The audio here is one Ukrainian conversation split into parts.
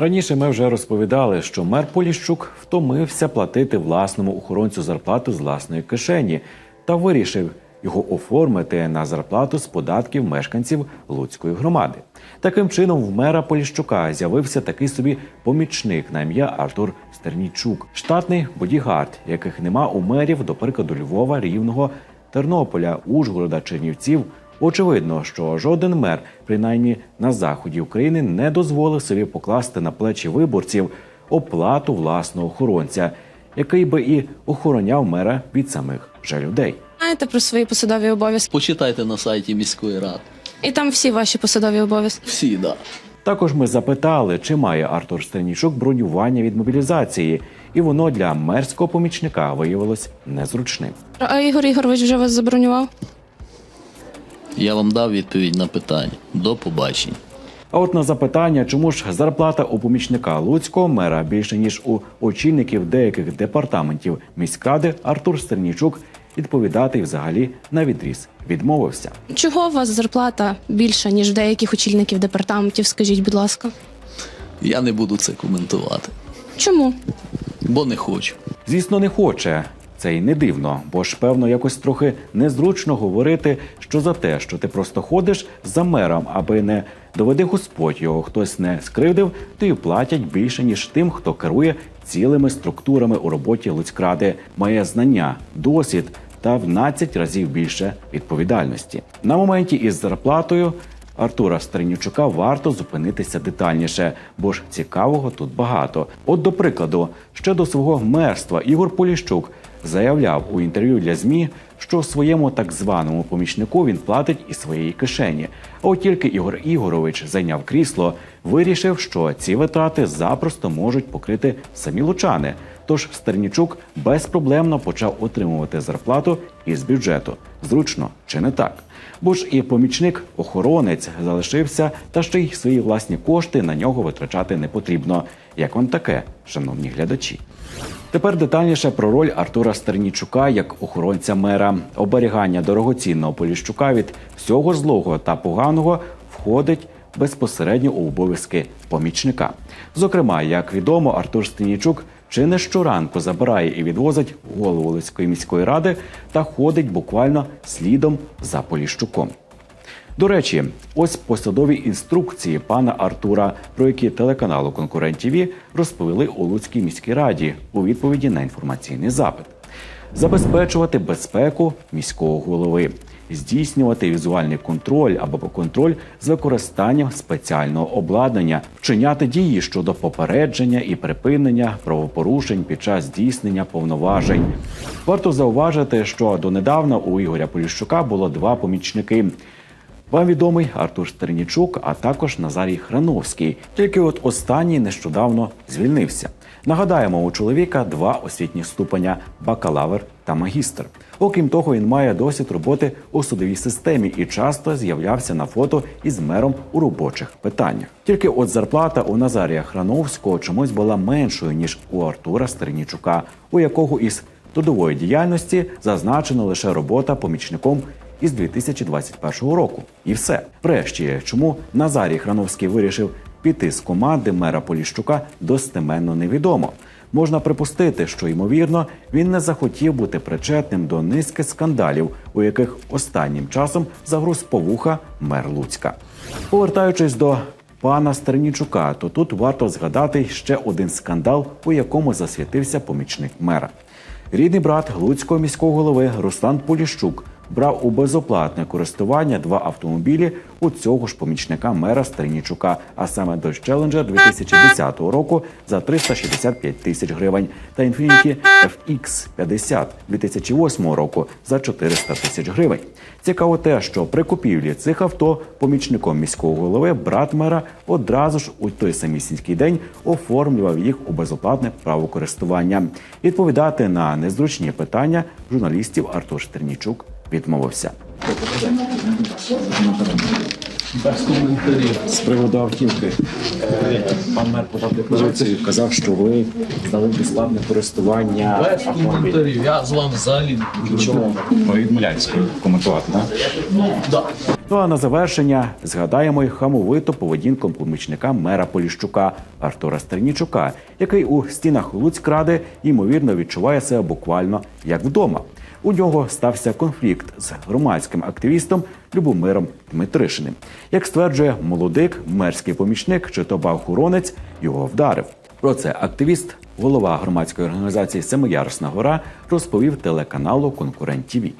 Раніше ми вже розповідали, що мер Поліщук втомився платити власному охоронцю зарплату з власної кишені та вирішив його оформити на зарплату з податків мешканців Луцької громади. Таким чином, в мера Поліщука з'явився такий собі помічник на ім'я Артур Стернійчук, штатний бодігард, яких нема у мерів, до прикладу Львова, Рівного, Тернополя, Ужгорода, Чернівців. Очевидно, що жоден мер, принаймні на заході України, не дозволив собі покласти на плечі виборців оплату власного охоронця, який би і охороняв мера від самих же людей. Знаєте про свої посадові обов'язки. Почитайте на сайті міської ради. І там всі ваші посадові обов'язки. Всі, да. Також ми запитали, чи має Артур Стернічук бронювання від мобілізації, і воно для мерського помічника виявилось незручним. А Ігор Ігорович вже вас забронював? Я вам дав відповідь на питання. До побачення. А от на запитання, чому ж зарплата у помічника луцького мера більше ніж у очільників деяких департаментів міськради, Артур Стернічук відповідати взагалі на відріз відмовився. Чого у вас зарплата більша, ніж в деяких очільників департаментів? Скажіть, будь ласка. Я не буду це коментувати, Чому? бо не хочу. Звісно, не хоче. Це й не дивно, бо ж певно якось трохи незручно говорити, що за те, що ти просто ходиш за мером, аби не доведи Господь його хтось не скривдив, то й платять більше ніж тим, хто керує цілими структурами у роботі Луцькради, має знання, досвід та в 12 разів більше відповідальності. На моменті із зарплатою Артура Стернічука варто зупинитися детальніше, бо ж цікавого тут багато. От, до прикладу, ще до свого мерства Ігор Поліщук заявляв у інтерв'ю для ЗМІ, що своєму так званому помічнику він платить із своєї кишені. А от тільки Ігор Ігорович зайняв крісло, вирішив, що ці витрати запросто можуть покрити самі лучани. Тож Стернічук безпроблемно почав отримувати зарплату із бюджету. Зручно чи не так? Бо ж і помічник охоронець залишився, та ще й свої власні кошти на нього витрачати не потрібно. Як вам таке, шановні глядачі? Тепер детальніше про роль Артура Стернічука як охоронця мера. Оберігання дорогоцінного Поліщука від всього злого та поганого входить безпосередньо у обов'язки помічника. Зокрема, як відомо, Артур Стенічук чи не щоранку забирає і відвозить голову Луцької міської ради та ходить буквально слідом за Поліщуком. До речі, ось посадові інструкції пана Артура, про які телеканалу Конкурент ТВ розповіли у Луцькій міській раді у відповіді на інформаційний запит. Забезпечувати безпеку міського голови, здійснювати візуальний контроль або контроль з використанням спеціального обладнання, вчиняти дії щодо попередження і припинення правопорушень під час здійснення повноважень. Варто зауважити, що донедавна у Ігоря Поліщука було два помічники. Вам відомий Артур Стернічук, а також Назарій Храновський. Тільки от останній нещодавно звільнився. Нагадаємо, у чоловіка два освітні ступеня бакалавр та магістр. Окрім того, він має досвід роботи у судовій системі і часто з'являвся на фото із мером у робочих питаннях. Тільки от зарплата у Назарія Храновського чомусь була меншою ніж у Артура Стернічука, у якого із трудової діяльності зазначено лише робота помічником із 2021 року. І все. Врешті, чому Назарій Храновський вирішив піти з команди мера Поліщука, достеменно невідомо. Можна припустити, що ймовірно він не захотів бути причетним до низки скандалів, у яких останнім часом загруз повуха мер Луцька. Повертаючись до пана Стернічука, то тут варто згадати ще один скандал, у якому засвітився помічник мера. Рідний брат Луцького міського голови Руслан Поліщук брав у безоплатне користування два автомобілі у цього ж помічника мера Стернічука, а саме Dodge Challenger 2010 року за 365 тисяч гривень та Infiniti FX 50 2008 року за 400 тисяч гривень. Цікаво те, що при купівлі цих авто помічником міського голови брат мера одразу ж у той самісінький день оформлював їх у безоплатне право користування. Відповідати на незручні питання журналістів Артур Стернічук відмовився. Без коментарів. З приводу автівки пан мер подав декларацію, казав, що ви здали безплатне користування Без коментарів, я з вами взагалі Чому ви відмовляєтеся коментувати, так? да. Ну а на завершення згадаємо й хамовиту поведінку помічника мера Поліщука Артура Стернічука, який у стінах Луцькради ймовірно відчуває себе буквально як вдома. У нього стався конфлікт з громадським активістом Любомиром Дмитришиним. Як стверджує молодик, мерський помічник чи то охоронець його вдарив. Про це активіст, голова громадської організації Семиярусна гора, розповів телеканалу Конкурент ТІВІ.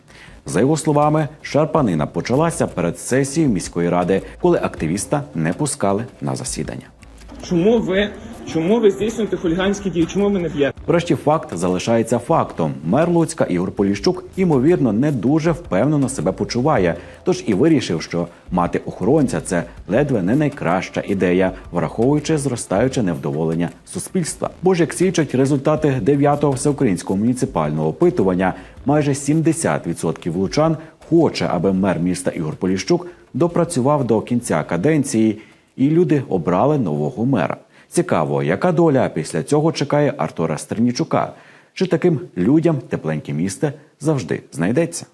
За його словами, шарпанина почалася перед сесією міської ради, коли активіста не пускали на засідання. Чому ви чому ви здійснюєте хуліганські дії? Чому ви не б'єте? Врешті факт залишається фактом. Мер Луцька Ігор Поліщук, ймовірно, не дуже впевнено себе почуває. Тож і вирішив, що мати охоронця це ледве не найкраща ідея, враховуючи зростаюче невдоволення суспільства. Бо ж як свідчать результати 9-го всеукраїнського муніципального опитування, майже 70% лучан хоче, аби мер міста Ігор Поліщук допрацював до кінця каденції, і люди обрали нового мера. Цікаво, яка доля після цього чекає Артура Стернічука? Чи таким людям тепленьке місце завжди знайдеться?